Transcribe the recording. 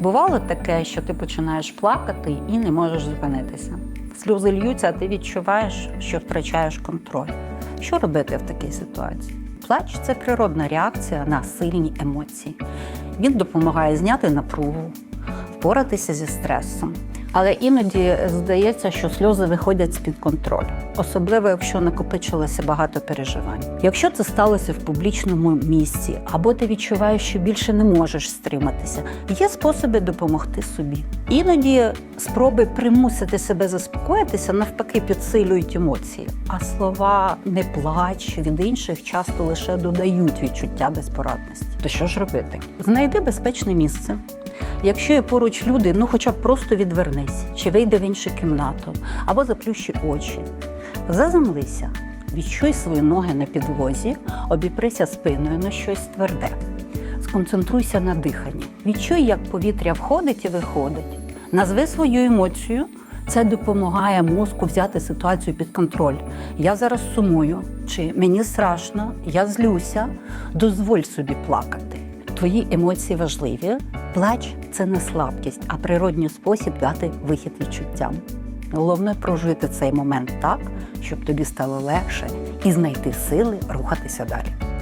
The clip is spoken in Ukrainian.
Бувало таке, що ти починаєш плакати і не можеш зупинитися. Сльози льються, а ти відчуваєш, що втрачаєш контроль. Що робити в такій ситуації? Плач це природна реакція на сильні емоції. Він допомагає зняти напругу, впоратися зі стресом. Але іноді здається, що сльози виходять з-під контролю, особливо якщо накопичилося багато переживань. Якщо це сталося в публічному місці, або ти відчуваєш, що більше не можеш стриматися, є способи допомогти собі. Іноді спроби примусити себе заспокоїтися навпаки підсилюють емоції, а слова не плач від інших часто лише додають відчуття безпорадності. То що ж робити? Знайди безпечне місце. Якщо є поруч люди, ну хоча б просто відвернись, чи вийди в іншу кімнату, або заплющи очі. Заземлися, відчуй свої ноги на підлозі, обіприся спиною на щось тверде. Сконцентруйся на диханні. Відчуй, як повітря входить і виходить. Назви свою емоцію. Це допомагає мозку взяти ситуацію під контроль. Я зараз сумую, чи мені страшно, я злюся. Дозволь собі плакати. Твої емоції важливі. Плач це не слабкість, а природній спосіб дати вихід відчуттям. Головне прожити цей момент так, щоб тобі стало легше і знайти сили рухатися далі.